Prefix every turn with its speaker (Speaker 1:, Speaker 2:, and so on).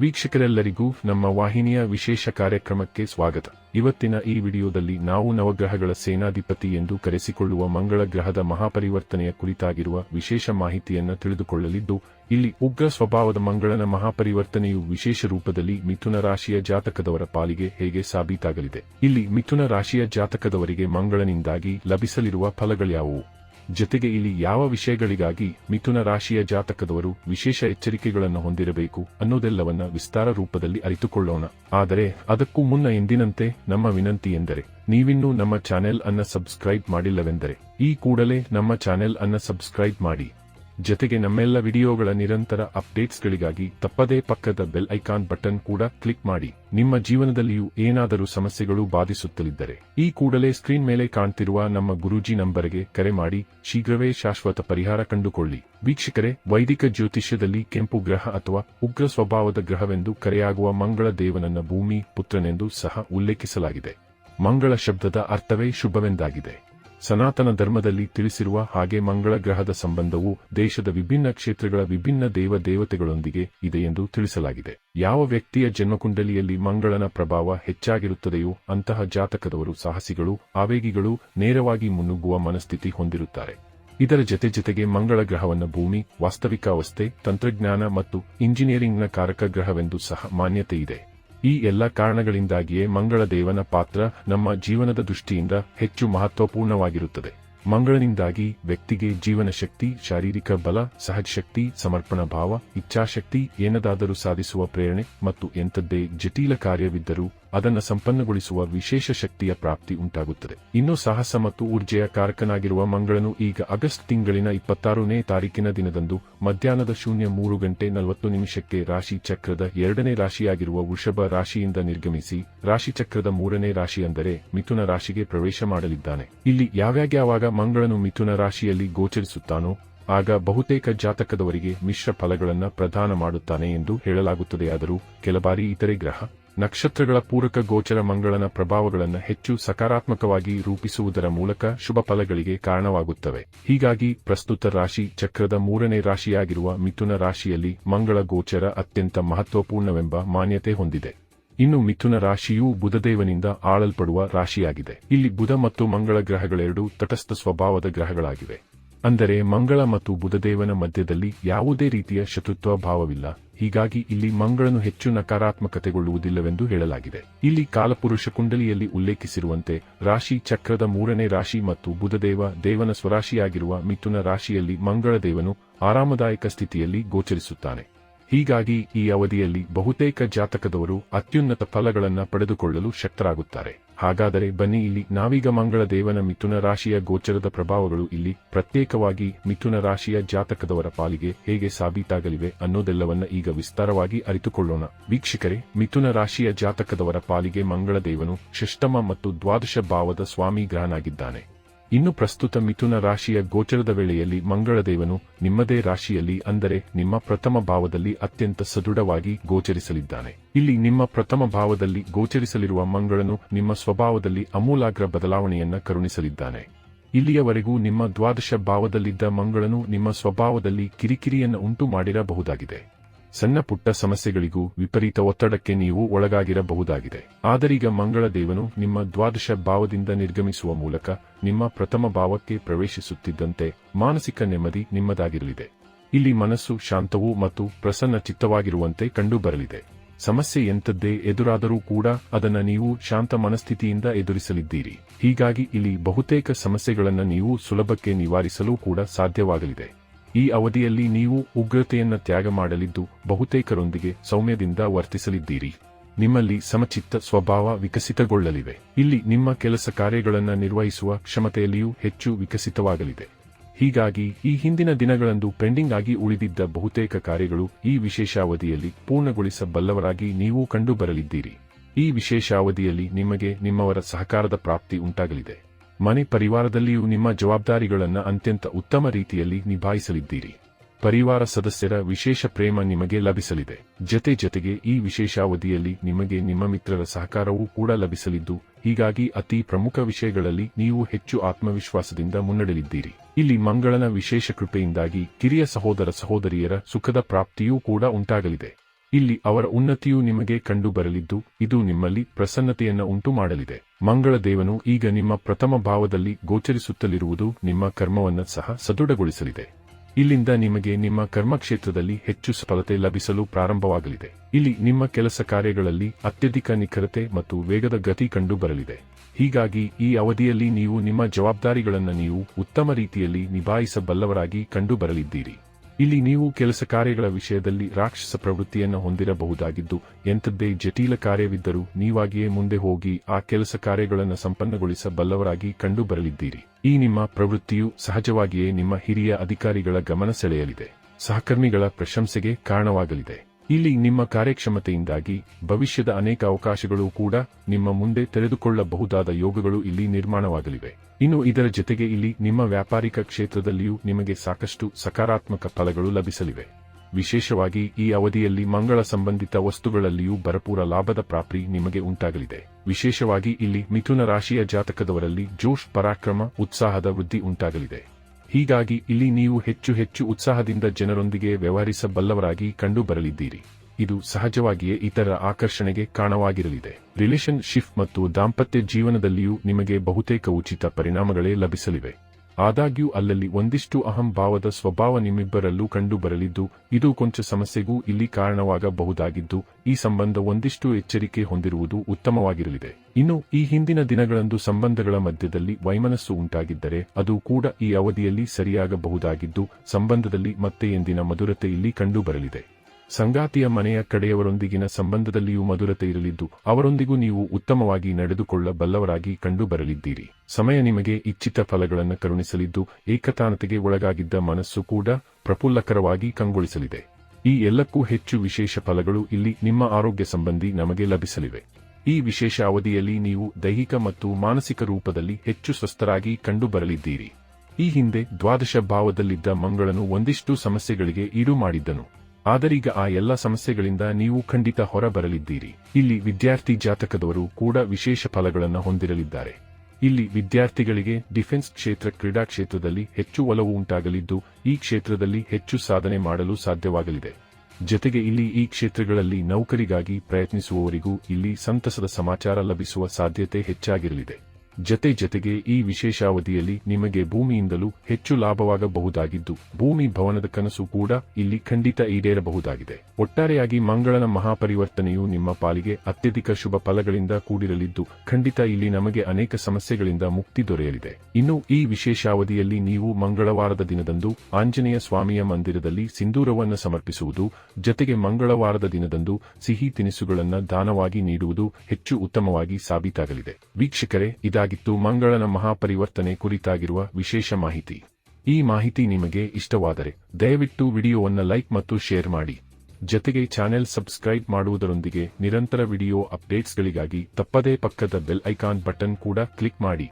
Speaker 1: ವೀಕ್ಷಕರೆಲ್ಲರಿಗೂ ನಮ್ಮ ವಾಹಿನಿಯ ವಿಶೇಷ ಕಾರ್ಯಕ್ರಮಕ್ಕೆ ಸ್ವಾಗತ. ಇವತ್ತಿನ ಈ ವಿಡಿಯೋದಲ್ಲಿ ನಾವು ನವಗ್ರಹಗಳ ಸೇನಾಧಿಪತಿ ಎಂದು ಕರೆಸಿಕೊಳ್ಳುವ ಮಂಗಳ ಗ್ರಹದ ಮಹಾಪರಿವರ್ತನೆಯ ಕುರಿತಾಗಿರುವ ವಿಶೇಷ ಮಾಹಿತಿಯನ್ನು ತಿಳಿದುಕೊಳ್ಳಲಿದ್ದು, ಇಲ್ಲಿ ಉಗ್ರ ಸ್ವಭಾವದ ಮಂಗಳನ ಮಹಾಪರಿವರ್ತನೆಯು ವಿಶೇಷ ರೂಪದಲ್ಲಿ ಮಿಥುನ ರಾಶಿಯ ಜಾತಕದವರ ಪಾಲಿಗೆ ಹೇಗೆ ಸಾಬೀತಾಗಲಿದೆ. ಇಲ್ಲಿ ಮಿಥುನ ರಾಶಿಯ ಜಾತಕದವರಿಗೆ ಮಂಗಳನಿಂದಾಗಿ ಲಭಿಸಲಿರುವ ಫಲಗಳ್ಯಾವುವು ಜೊತೆಗೆ ಇಲ್ಲಿ ಯಾವ ವಿಷಯಗಳಿಗಾಗಿ ಮಿಥುನ ರಾಶಿಯ ಜಾತಕದವರು ವಿಶೇಷ ಎಚ್ಚರಿಕೆಗಳನ್ನು ಹೊಂದಿರಬೇಕು ಅನ್ನೋದೆಲ್ಲವನ್ನ ವಿಸ್ತಾರ ರೂಪದಲ್ಲಿ ಅರಿತುಕೊಳ್ಳೋಣ. ಆದರೆ ಅದಕ್ಕೂ ಮುನ್ನ ಎಂದಿನಂತೆ ನಮ್ಮ ವಿನಂತಿ ಎಂದರೆ, ನೀವಿನ್ನೂ ನಮ್ಮ ಚಾನೆಲ್ ಅನ್ನ ಸಬ್ಸ್ಕ್ರೈಬ್ ಮಾಡಿಲ್ಲವೆಂದರೆ, ಈ ಕೂಡಲೇ ನಮ್ಮ ಚಾನೆಲ್ ಅನ್ನ ಸಬ್ಸ್ಕ್ರೈಬ್ ಮಾಡಿ. ಜೊತೆಗೆ ನಮ್ಮೆಲ್ಲ ವಿಡಿಯೋಗಳ ನಿರಂತರ ಅಪ್ಡೇಟ್ಸ್ಗಳಿಗಾಗಿ ತಪ್ಪದೇ ಪಕ್ಕದ ಬೆಲ್ ಐಕಾನ್ ಬಟನ್ ಕೂಡ ಕ್ಲಿಕ್ ಮಾಡಿ. ನಿಮ್ಮ ಜೀವನದಲ್ಲಿಯೂ ಏನಾದರೂ ಸಮಸ್ಯೆಗಳು ಬಾಧಿಸುತ್ತಲಿದ್ದರೆ ಈ ಕೂಡಲೇ ಸ್ಕ್ರೀನ್ ಮೇಲೆ ಕಾಣ್ತಿರುವ ನಮ್ಮ ಗುರೂಜಿ ನಂಬರ್ಗೆ ಕರೆ ಮಾಡಿ. ಶೀಘ್ರವೇ ಶಾಶ್ವತ ಪರಿಹಾರ ಕಂಡುಕೊಳ್ಳಿ. ವೀಕ್ಷಕರೇ, ವೈದಿಕ ಜ್ಯೋತಿಷ್ಯದಲ್ಲಿ ಕೆಂಪು ಗ್ರಹ ಅಥವಾ ಉಗ್ರ ಸ್ವಭಾವದ ಗ್ರಹವೆಂದು ಕರೆಯಾಗುವ ಮಂಗಳ ದೇವನನ್ನ ಭೂಮಿ, ಪುತ್ರನೆಂದು ಸಹ ಉಲ್ಲೇಖಿಸಲಾಗಿದೆ. ಮಂಗಳ ಶಬ್ದದ ಅರ್ಥವೇ ಶುಭವೆಂದಾಗಿದೆ. ಸನಾತನ ಧರ್ಮದಲ್ಲಿ ತಿಳಿಸಿರುವ ಹಾಗೆ ಮಂಗಳ ಗ್ರಹದ ಸಂಬಂಧವು ದೇಶದ ವಿಭಿನ್ನ ಕ್ಷೇತ್ರಗಳ ವಿಭಿನ್ನ ದೇವ ದೇವತೆಗಳೊಂದಿಗೆ ಇದೆ ಎಂದು ತಿಳಿಸಲಾಗಿದೆ. ಯಾವ ವ್ಯಕ್ತಿಯ ಜನ್ಮಕುಂಡಲಿಯಲ್ಲಿ ಮಂಗಳನ ಪ್ರಭಾವ ಹೆಚ್ಚಾಗಿರುತ್ತದೆಯೋ ಅಂತಹ ಜಾತಕದವರು ಸಾಹಸಿಗಳು, ಆವೇಗಿಗಳು ನೇರವಾಗಿ ಮುನ್ನುಗ್ಗುವ ಮನಸ್ಥಿತಿ ಹೊಂದಿರುತ್ತಾರೆ. ಇದರ ಜತೆ ಜತೆಗೆ ಮಂಗಳ ಗ್ರಹವನ್ನು ಭೂಮಿ, ವಾಸ್ತವಿಕಾವಸ್ಥೆ, ತಂತ್ರಜ್ಞಾನ ಮತ್ತು ಇಂಜಿನಿಯರಿಂಗ್ನ ಕಾರಕ ಗ್ರಹವೆಂದು ಸಹ ಮಾನ್ಯತೆ ಇದೆ ಈ ಎಲ್ಲ ಕಾರಣಗಳಿಂದಾಗಿಯೇ ಮಂಗಳ ದೇವನ ಪಾತ್ರ ನಮ್ಮ ಜೀವನದ ದೃಷ್ಟಿಯಿಂದ ಹೆಚ್ಚು ಮಹತ್ವಪೂರ್ಣವಾಗಿರುತ್ತದೆ. ಮಂಗಳನಿಂದಾಗಿ ವ್ಯಕ್ತಿಗೆ ಜೀವನ ಶಕ್ತಿ ಶಾರೀರಿಕ ಬಲ ಸಹಜ ಶಕ್ತಿ ಸಮರ್ಪಣಾ ಭಾವ, ಇಚ್ಛಾಶಕ್ತಿ ಏನದಾದರೂ ಸಾಧಿಸುವ ಪ್ರೇರಣೆ ಮತ್ತು ಎಂಥದ್ದೇ ಜಟಿಲ ಕಾರ್ಯವಿದ್ದರೂ ಅದನ್ನು ಸಂಪನ್ನಗೊಳಿಸುವ ವಿಶೇಷ ಶಕ್ತಿಯ ಪ್ರಾಪ್ತಿ ಉಂಟಾಗುತ್ತದೆ. ಇನ್ನು ಸಾಹಸ ಮತ್ತು ಊರ್ಜೆಯ ಕಾರಕನಾಗಿರುವ ಮಂಗಳನು ಈಗ ಆಗಸ್ಟ್ ತಿಂಗಳಿನ ಇಪ್ಪತ್ತಾರನೇ ತಾರೀಕಿನ ದಿನದಂದು ಮಧ್ಯಾಹ್ನದ ಶೂನ್ಯ ಮೂರು ಗಂಟೆ ನಲವತ್ತು ನಿಮಿಷಕ್ಕೆ ರಾಶಿ ಚಕ್ರದ ಎರಡನೇ ರಾಶಿಯಾಗಿರುವ ವೃಷಭ ರಾಶಿಯಿಂದ ನಿರ್ಗಮಿಸಿ, ರಾಶಿ ಚಕ್ರದ ಮೂರನೇ ರಾಶಿ ಅಂದರೆ ಮಿಥುನ ರಾಶಿಗೆ ಪ್ರವೇಶ ಮಾಡಲಿದ್ದಾನೆ. ಇಲ್ಲಿ ಯಾವ್ಯಾಗ್ಯಾವಾಗ ಮಂಗಳನು ಮಿಥುನ ರಾಶಿಯಲ್ಲಿ ಗೋಚರಿಸುತ್ತಾನೋ, ಆಗ ಬಹುತೇಕ ಜಾತಕದವರಿಗೆ ಮಿಶ್ರ ಫಲಗಳನ್ನು ಪ್ರದಾನ ಮಾಡುತ್ತಾನೆ ಎಂದು ಹೇಳಲಾಗುತ್ತದೆಯಾದರೂ ಕೆಲಬಾರಿ ಇತರೆ ಗ್ರಹ ನಕ್ಷತ್ರಗಳ ಪೂರಕ ಗೋಚರ ಮಂಗಳನ ಪ್ರಭಾವಗಳನ್ನು ಹೆಚ್ಚು ಸಕಾರಾತ್ಮಕವಾಗಿ ರೂಪಿಸುವುದರ ಮೂಲಕ ಶುಭ ಫಲಗಳಿಗೆ ಕಾರಣವಾಗುತ್ತವೆ. ಹೀಗಾಗಿ ಪ್ರಸ್ತುತ ರಾಶಿ ಚಕ್ರದ ಮೂರನೇ ರಾಶಿಯಾಗಿರುವ ಮಿಥುನ ರಾಶಿಯಲ್ಲಿ ಮಂಗಳ ಗೋಚರ ಅತ್ಯಂತ ಮಹತ್ವಪೂರ್ಣವೆಂಬ ಮಾನ್ಯತೆ ಹೊಂದಿದೆ. ಇನ್ನು ಮಿಥುನ ರಾಶಿಯು ಬುಧದೇವನಿಂದ ಆಳಲ್ಪಡುವ ರಾಶಿಯಾಗಿದೆ. ಇಲ್ಲಿ ಬುಧ ಮತ್ತು ಮಂಗಳ ಗ್ರಹಗಳೆರಡೂ ತಟಸ್ಥ ಸ್ವಭಾವದ ಗ್ರಹಗಳಾಗಿವೆ. ಅಂದರೆ ಮಂಗಳ ಮತ್ತು ಬುಧದೇವನ ಮಧ್ಯದಲ್ಲಿ ಯಾವುದೇ ರೀತಿಯ ಶತ್ರುತ್ವ ಭಾವವಿಲ್ಲ ಹೀಗಾಗಿ ಇಲ್ಲಿ ಮಂಗಳನು ಹೆಚ್ಚು ನಕಾರಾತ್ಮಕತೆಗೊಳ್ಳುವುದಿಲ್ಲವೆಂದು ಹೇಳಲಾಗಿದೆ. ಇಲ್ಲಿ ಕಾಲಪುರುಷ ಕುಂಡಲಿಯಲ್ಲಿ ಉಲ್ಲೇಖಿಸಿರುವಂತೆ ರಾಶಿ ಚಕ್ರದ ಮೂರನೇ ರಾಶಿ ಮತ್ತು ಬುಧದೇವ ದೇವನ ಸ್ವರಾಶಿಯಾಗಿರುವ ಮಿಥುನ ರಾಶಿಯಲ್ಲಿ ಮಂಗಳ ದೇವನು ಆರಾಮದಾಯಕ ಸ್ಥಿತಿಯಲ್ಲಿ ಗೋಚರಿಸುತ್ತಾನೆ. ಹೀಗಾಗಿ ಈ ಅವಧಿಯಲ್ಲಿ ಬಹುತೇಕ ಜಾತಕದವರು ಅತ್ಯುನ್ನತ ಫಲಗಳನ್ನು ಪಡೆದುಕೊಳ್ಳಲು ಶಕ್ತರಾಗುತ್ತಾರೆ. ಹಾಗಾದರೆ ಬನ್ನಿ ಇಲ್ಲಿ, ನಾವೀಗ ಮಂಗಳ ದೇವನ ಮಿಥುನ ರಾಶಿಯ ಗೋಚರದ ಪ್ರಭಾವಗಳು ಇಲ್ಲಿ, ಪ್ರತ್ಯೇಕವಾಗಿ ಮಿಥುನ ರಾಶಿಯ ಜಾತಕದವರ ಪಾಲಿಗೆ ಹೇಗೆ ಸಾಬೀತಾಗಲಿವೆ ಅನ್ನೋದೆಲ್ಲವನ್ನ ಈಗ ವಿಸ್ತಾರವಾಗಿ ಅರಿತುಕೊಳ್ಳೋಣ. ವೀಕ್ಷಕರೇ, ಮಿಥುನ ರಾಶಿಯ ಜಾತಕದವರ ಪಾಲಿಗೆ ಮಂಗಳ ದೇವನು ಷಷ್ಟಮ ಮತ್ತು ದ್ವಾದಶ ಭಾವದ ಸ್ವಾಮಿ ಗ್ರಹನಾಗಿದ್ದಾನೆ ಇನ್ನು ಪ್ರಸ್ತುತ ಮಿಥುನ ರಾಶಿಯ ಗೋಚರದ ವೇಳೆಯಲ್ಲಿ ಮಂಗಳದೇವನು ನಿಮ್ಮದೇ ರಾಶಿಯಲ್ಲಿ ಅಂದರೆ ನಿಮ್ಮ ಪ್ರಥಮ ಭಾವದಲ್ಲಿ ಅತ್ಯಂತ ಸದೃಢವಾಗಿ ಗೋಚರಿಸಲಿದ್ದಾನೆ. ಇಲ್ಲಿ ನಿಮ್ಮ ಪ್ರಥಮ ಭಾವದಲ್ಲಿ ಗೋಚರಿಸಲಿರುವ ಮಂಗಳನು ನಿಮ್ಮ ಸ್ವಭಾವದಲ್ಲಿ ಅಮೂಲಾಗ್ರ ಬದಲಾವಣೆಯನ್ನ ಕರುಣಿಸಲಿದ್ದಾನೆ. ಇಲ್ಲಿಯವರೆಗೂ ನಿಮ್ಮ ದ್ವಾದಶ ಭಾವದಲ್ಲಿದ್ದ ಮಂಗಳನು ನಿಮ್ಮ ಸ್ವಭಾವದಲ್ಲಿ ಕಿರಿಕಿರಿಯನ್ನು ಉಂಟು ಮಾಡಿರಬಹುದಾಗಿದೆ ಸಣ್ಣ ಪುಟ್ಟ ಸಮಸ್ಯೆಗಳಿಗೂ ವಿಪರೀತ ಒತ್ತಡಕ್ಕೆ ನೀವು ಒಳಗಾಗಿರಬಹುದಾಗಿದೆ. ಆದರೀಗ ಮಂಗಳ ದೇವನು ನಿಮ್ಮ ದ್ವಾದಶ ಭಾವದಿಂದ ನಿರ್ಗಮಿಸುವ ಮೂಲಕ ನಿಮ್ಮ ಪ್ರಥಮ ಭಾವಕ್ಕೆ ಪ್ರವೇಶಿಸುತ್ತಿದ್ದಂತೆ ಮಾನಸಿಕ ನೆಮ್ಮದಿ ನಿಮ್ಮದಾಗಿರಲಿದೆ. ಇಲ್ಲಿ ಮನಸ್ಸು ಶಾಂತವೂ ಮತ್ತು ಪ್ರಸನ್ನ ಚಿತ್ತವಾಗಿರುವಂತೆ ಕಂಡುಬರಲಿದೆ. ಸಮಸ್ಯೆ ಎಂಥದ್ದೇ ಎದುರಾದರೂ ಕೂಡ ಅದನ್ನು ನೀವು ಶಾಂತ ಮನಸ್ಥಿತಿಯಿಂದ ಎದುರಿಸಲಿದ್ದೀರಿ. ಹೀಗಾಗಿ ಇಲ್ಲಿ ಬಹುತೇಕ ಸಮಸ್ಯೆಗಳನ್ನು ನೀವು ಸುಲಭಕ್ಕೆ ನಿವಾರಿಸಲು ಕೂಡ ಸಾಧ್ಯವಾಗಲಿದೆ. ಈ ಅವಧಿಯಲ್ಲಿ ನೀವು ಉಗ್ರತೆಯನ್ನು ತ್ಯಾಗ ಮಾಡಲಿದ್ದು ಬಹುತೇಕರೊಂದಿಗೆ ಸೌಮ್ಯದಿಂದ ವರ್ತಿಸಲಿದ್ದೀರಿ. ನಿಮ್ಮಲ್ಲಿ ಸಮಚಿತ್ತ ಸ್ವಭಾವ ವಿಕಸಿತಗೊಳ್ಳಲಿವೆ. ಇಲ್ಲಿ ನಿಮ್ಮ ಕೆಲಸ ಕಾರ್ಯಗಳನ್ನು ನಿರ್ವಹಿಸುವ ಕ್ಷಮತೆಯಲ್ಲಿಯೂ ಹೆಚ್ಚು ವಿಕಸಿತವಾಗಲಿದೆ. ಹೀಗಾಗಿ ಈ ಹಿಂದಿನ ದಿನಗಳಂದು ಪೆಂಡಿಂಗ್ ಆಗಿ ಉಳಿದಿದ್ದ ಬಹುತೇಕ ಕಾರ್ಯಗಳು ಈ ವಿಶೇಷ ಅವಧಿಯಲ್ಲಿ ಪೂರ್ಣಗೊಳಿಸಬಲ್ಲವರಾಗಿ ನೀವು ಕಂಡುಬರಲಿದ್ದೀರಿ. ಈ ವಿಶೇಷ ಅವಧಿಯಲ್ಲಿ ನಿಮಗೆ ನಿಮ್ಮವರ ಸಹಕಾರದ ಪ್ರಾಪ್ತಿ ಉಂಟಾಗಲಿದೆ. ಮನೆ ಪರಿವಾರದಲ್ಲಿಯೂ ನಿಮ್ಮ ಜವಾಬ್ದಾರಿಗಳನ್ನು ಅತ್ಯಂತ ಉತ್ತಮ ರೀತಿಯಲ್ಲಿ ನಿಭಾಯಿಸಲಿದ್ದೀರಿ. ಪರಿವಾರ ಸದಸ್ಯರ ವಿಶೇಷ ಪ್ರೇಮ ನಿಮಗೆ ಲಭಿಸಲಿದೆ. ಜತೆ ಜತೆಗೆ ಈ ವಿಶೇಷಾವಧಿಯಲ್ಲಿ ನಿಮಗೆ ನಿಮ್ಮ ಮಿತ್ರರ ಸಹಕಾರವೂ ಕೂಡ ಲಭಿಸಲಿದ್ದು, ಹೀಗಾಗಿ ಅತಿ ಪ್ರಮುಖ ವಿಷಯಗಳಲ್ಲಿ ನೀವು ಹೆಚ್ಚು ಆತ್ಮವಿಶ್ವಾಸದಿಂದ ಮುನ್ನಡೆಯಲಿದ್ದೀರಿ. ಇಲ್ಲಿ ಮಂಗಳನ ವಿಶೇಷ ಕೃಪೆಯಿಂದಾಗಿ ಕಿರಿಯ ಸಹೋದರ ಸಹೋದರಿಯರ ಸುಖದ ಪ್ರಾಪ್ತಿಯೂ ಕೂಡ ಉಂಟಾಗಲಿದೆ. ಇಲ್ಲಿ ಅವರ ಉನ್ನತಿಯು ನಿಮಗೆ ಕಂಡುಬರಲಿದ್ದು, ಇದು ನಿಮ್ಮಲ್ಲಿ ಪ್ರಸನ್ನತೆಯನ್ನು ಉಂಟು ಮಾಡಲಿದೆ ಮಂಗಳ ದೇವನು ಈಗ ನಿಮ್ಮ ಪ್ರಥಮ ಭಾವದಲ್ಲಿ ಗೋಚರಿಸುತ್ತಲಿರುವುದು ನಿಮ್ಮ ಕರ್ಮವನ್ನ ಸಹ ಸದೃಢಗೊಳಿಸಲಿದೆ. ಇಲ್ಲಿಂದ ನಿಮಗೆ ನಿಮ್ಮ ಕರ್ಮಕ್ಷೇತ್ರದಲ್ಲಿ ಹೆಚ್ಚು ಸಫಲತೆ ಲಭಿಸಲು ಪ್ರಾರಂಭವಾಗಲಿದೆ. ಇಲ್ಲಿ ನಿಮ್ಮ ಕೆಲಸ ಕಾರ್ಯಗಳಲ್ಲಿ ಅತ್ಯಧಿಕ ನಿಖರತೆ ಮತ್ತು ವೇಗದ ಗತಿ ಕಂಡುಬರಲಿದೆ. ಹೀಗಾಗಿ ಈ ಅವಧಿಯಲ್ಲಿ ನೀವು ನಿಮ್ಮ ಜವಾಬ್ದಾರಿಗಳನ್ನು ನೀವು ಉತ್ತಮ ರೀತಿಯಲ್ಲಿ ನಿಭಾಯಿಸಬಲ್ಲವರಾಗಿ ಕಂಡುಬರಲಿದ್ದೀರಿ. ಇಲ್ಲಿ ನೀವು ಕೆಲಸ ಕಾರ್ಯಗಳ ವಿಷಯದಲ್ಲಿ ರಾಕ್ಷಸ ಪ್ರವೃತ್ತಿಯನ್ನು ಹೊಂದಿರಬಹುದಾಗಿದ್ದು, ಎಂಥದ್ದೇ ಜಟಿಲ ಕಾರ್ಯವಿದ್ದರೂ ನೀವಾಗಿಯೇ ಮುಂದೆ ಹೋಗಿ ಆ ಕೆಲಸ ಕಾರ್ಯಗಳನ್ನು ಸಂಪನ್ನಗೊಳಿಸಬಲ್ಲವರಾಗಿ ಕಂಡುಬರಲಿದ್ದೀರಿ. ಈ ನಿಮ್ಮ ಪ್ರವೃತ್ತಿಯು ಸಹಜವಾಗಿಯೇ ನಿಮ್ಮ ಹಿರಿಯ ಅಧಿಕಾರಿಗಳ ಗಮನ ಸೆಳೆಯಲಿದೆ. ಸಹಕರ್ಮಿಗಳ ಪ್ರಶಂಸೆಗೆ ಕಾರಣವಾಗಲಿದೆ. ಇಲ್ಲಿ ನಿಮ್ಮ ಕಾರ್ಯಕ್ಷಮತೆಯಿಂದಾಗಿ ಭವಿಷ್ಯದ ಅನೇಕ ಅವಕಾಶಗಳು ಕೂಡ ನಿಮ್ಮ ಮುಂದೆ ತೆರೆದುಕೊಳ್ಳಬಹುದಾದ ಯೋಗಗಳು ಇಲ್ಲಿ ನಿರ್ಮಾಣವಾಗಲಿವೆ. ಇನ್ನು ಇದರ ಜೊತೆಗೆ ಇಲ್ಲಿ ನಿಮ್ಮ ವ್ಯಾಪಾರಿಕ ಕ್ಷೇತ್ರದಲ್ಲಿಯೂ ನಿಮಗೆ ಸಾಕಷ್ಟು ಸಕಾರಾತ್ಮಕ ಫಲಗಳು ಲಭಿಸಲಿವೆ. ವಿಶೇಷವಾಗಿ ಈ ಅವಧಿಯಲ್ಲಿ ಮಂಗಳ ಸಂಬಂಧಿತ ವಸ್ತುಗಳಲ್ಲಿಯೂ ಭರಪೂರ ಲಾಭದ ಪ್ರಾಪ್ತಿ ನಿಮಗೆ ಉಂಟಾಗಲಿದೆ. ವಿಶೇಷವಾಗಿ ಇಲ್ಲಿ ಮಿಥುನ ರಾಶಿಯ ಜಾತಕದವರಲ್ಲಿ ಜೋಶ್ ಪರಾಕ್ರಮ, ಉತ್ಸಾಹದ ವೃದ್ಧಿ ಉಂಟಾಗಲಿದೆ. ಹೀಗಾಗಿ ಇಲ್ಲಿ ನೀವು ಹೆಚ್ಚು ಹೆಚ್ಚು ಉತ್ಸಾಹದಿಂದ ಜನರೊಂದಿಗೆ ವ್ಯವಹರಿಸಬಲ್ಲವರಾಗಿ ಕಂಡುಬರಲಿದ್ದೀರಿ. ಇದು ಸಹಜವಾಗಿಯೇ ಇತರ ಆಕರ್ಷಣೆಗೆ ಕಾರಣವಾಗಿರಲಿದೆ. ರಿಲೇಶನ್ ಶಿಫ್ ಮತ್ತು ದಾಂಪತ್ಯ ಜೀವನದಲ್ಲಿಯೂ ನಿಮಗೆ ಬಹುತೇಕ ಉಚಿತ ಪರಿಣಾಮಗಳೇ ಲಭಿಸಲಿವೆ. ಆದಾಗ್ಯೂ ಅಲ್ಲಲ್ಲಿ ಒಂದಿಷ್ಟು ಅಹಂಭಾವದ ಸ್ವಭಾವ ನಿಮ್ಮಿಬ್ಬರಲ್ಲೂ ಕಂಡುಬರಲಿದ್ದು, ಇದು ಕೊಂಚ ಸಮಸ್ಯೆಗೂ ಇಲ್ಲಿ ಕಾರಣವಾಗಬಹುದಾಗಿದ್ದು, ಈ ಸಂಬಂಧ ಒಂದಿಷ್ಟು ಎಚ್ಚರಿಕೆ ಹೊಂದಿರುವುದು ಉತ್ತಮವಾಗಿರಲಿದೆ. ಇನ್ನು, ಈ ಹಿಂದಿನ ದಿನಗಳಂದು ಸಂಬಂಧಗಳ ಮಧ್ಯದಲ್ಲಿ ವೈಮನಸ್ಸು ಉಂಟಾಗಿದ್ದರೆ, ಅದು ಕೂಡ ಈ ಅವಧಿಯಲ್ಲಿ ಸರಿಯಾಗಬಹುದಾಗಿದ್ದು, ಸಂಬಂಧದಲ್ಲಿ ಮತ್ತೆ ಎಂದಿನ ಮಧುರತೆ ಇಲ್ಲಿ ಕಂಡುಬರಲಿದೆ. ಸಂಗಾತಿಯ ಮನೆಯ ಕಡೆಯವರೊಂದಿಗಿನ ಸಂಬಂಧದಲ್ಲಿಯೂ ಮಧುರತೆ ಇರಲಿದ್ದು, ಅವರೊಂದಿಗೂ ನೀವು ಉತ್ತಮವಾಗಿ ನಡೆದುಕೊಳ್ಳಬಲ್ಲವರಾಗಿ ಕಂಡುಬರಲಿದ್ದೀರಿ. ಸಮಯ ನಿಮಗೆ ಇಚ್ಛಿತ ಫಲಗಳನ್ನು ಕರುಣಿಸಲಿದ್ದು, ಏಕತಾನತೆಗೆ ಒಳಗಾಗಿದ್ದ ಮನಸ್ಸು ಕೂಡ ಪ್ರಫುಲ್ಲಕರವಾಗಿ ಕಂಗೊಳಿಸಲಿದೆ. ಈ ಎಲ್ಲಕ್ಕೂ ಹೆಚ್ಚು ವಿಶೇಷ ಫಲಗಳು ಇಲ್ಲಿ ನಿಮ್ಮ ಆರೋಗ್ಯ ಸಂಬಂಧಿ ನಮಗೆ ಲಭಿಸಲಿವೆ. ಈ ವಿಶೇಷ ಅವಧಿಯಲ್ಲಿ ನೀವು ದೈಹಿಕ ಮತ್ತು ಮಾನಸಿಕ ರೂಪದಲ್ಲಿ ಹೆಚ್ಚು ಸ್ವಸ್ಥರಾಗಿ ಕಂಡುಬರಲಿದ್ದೀರಿ. ಈ ಹಿಂದೆ ದ್ವಾದಶ ಭಾವದಲ್ಲಿದ್ದ ಮಂಗಳನು ಒಂದಿಷ್ಟು ಸಮಸ್ಯೆಗಳಿಗೆ ಈಡು ಮಾಡಿದ್ದನು. ಆದರೀಗ ಆ ಎಲ್ಲ ಸಮಸ್ಯೆಗಳಿಂದ ನೀವು ಖಂಡಿತ ಹೊರಬರಲಿದ್ದೀರಿ. ಇಲ್ಲಿ ವಿದ್ಯಾರ್ಥಿ ಜಾತಕದವರು ಕೂಡ ವಿಶೇಷ ಫಲಗಳನ್ನು ಹೊಂದಿರಲಿದ್ದಾರೆ. ಇಲ್ಲಿ ವಿದ್ಯಾರ್ಥಿಗಳಿಗೆ ಡಿಫೆನ್ಸ್ ಕ್ಷೇತ್ರ ಕ್ರೀಡಾ ಕ್ಷೇತ್ರದಲ್ಲಿ ಹೆಚ್ಚು ಒಲವು ಉಂಟಾಗಲಿದ್ದು, ಈ ಕ್ಷೇತ್ರದಲ್ಲಿ ಹೆಚ್ಚು ಸಾಧನೆ ಮಾಡಲು ಸಾಧ್ಯವಾಗಲಿದೆ. ಜತೆಗೆ ಇಲ್ಲಿ ಈ ಕ್ಷೇತ್ರಗಳಲ್ಲಿ ನೌಕರಿಗಾಗಿ ಪ್ರಯತ್ನಿಸುವವರಿಗೂ ಇಲ್ಲಿ ಸಂತಸದ ಸಮಾಚಾರ ಲಭಿಸುವ ಸಾಧ್ಯತೆ ಹೆಚ್ಚಾಗಿರಲಿದೆ. ಜತೆ ಜತೆಗೆ ಈ ವಿಶೇಷಾವಧಿಯಲ್ಲಿ ನಿಮಗೆ ಭೂಮಿಯಿಂದಲೂ ಹೆಚ್ಚು ಲಾಭವಾಗಬಹುದಾಗಿದ್ದು, ಭೂಮಿ ಭವನದ ಕನಸು ಕೂಡ ಇಲ್ಲಿ ಖಂಡಿತ ಈಡೇರಬಹುದಾಗಿದೆ. ಒಟ್ಟಾರೆಯಾಗಿ ಮಂಗಳನ ಮಹಾಪರಿವರ್ತನೆಯು ನಿಮ್ಮ ಪಾಲಿಗೆ ಅತ್ಯಧಿಕ ಶುಭ ಫಲಗಳಿಂದ ಕೂಡಿರಲಿದ್ದು, ಖಂಡಿತ ಇಲ್ಲಿ ನಮಗೆ ಅನೇಕ ಸಮಸ್ಯೆಗಳಿಂದ ಮುಕ್ತಿ ದೊರೆಯಲಿದೆ. ಇನ್ನು ಈ ವಿಶೇಷಾವಧಿಯಲ್ಲಿ ನೀವು ಮಂಗಳವಾರದ ದಿನದಂದು ಆಂಜನೇಯ ಸ್ವಾಮಿಯ ಮಂದಿರದಲ್ಲಿ ಸಿಂಧೂರವನ್ನು ಸಮರ್ಪಿಸುವುದು, ಜತೆಗೆ ಮಂಗಳವಾರದ ದಿನದಂದು ಸಿಹಿ ತಿನಿಸುಗಳನ್ನು ದಾನವಾಗಿ ನೀಡುವುದು ಹೆಚ್ಚು ಉತ್ತಮವಾಗಿ ಸಾಬೀತಾಗಲಿದೆ. ವೀಕ್ಷಕರೇ ಇದಾಗಿತ್ತು ಮಂಗಳನ ಮಹಾಪರಿವರ್ತನೆ ಕುರಿತಾಗಿರುವ ವಿಶೇಷ ಮಾಹಿತಿ. ಈ ಮಾಹಿತಿ ನಿಮಗೆ ಇಷ್ಟವಾದರೆ ದಯವಿಟ್ಟು ವಿಡಿಯೋವನ್ನು ಲೈಕ್ ಮತ್ತು ಶೇರ್ ಮಾಡಿ. ಜತೆಗೆ ಚಾನೆಲ್ ಸಬ್ಸ್ಕ್ರೈಬ್ ಮಾಡುವುದರೊಂದಿಗೆ ನಿರಂತರ ವಿಡಿಯೋ ಅಪ್ಡೇಟ್ಸ್ಗಳಿಗಾಗಿ ತಪ್ಪದೇ ಪಕ್ಕದ ಬೆಲ್ ಐಕಾನ್ ಬಟನ್ ಕೂಡ ಕ್ಲಿಕ್ ಮಾಡಿ.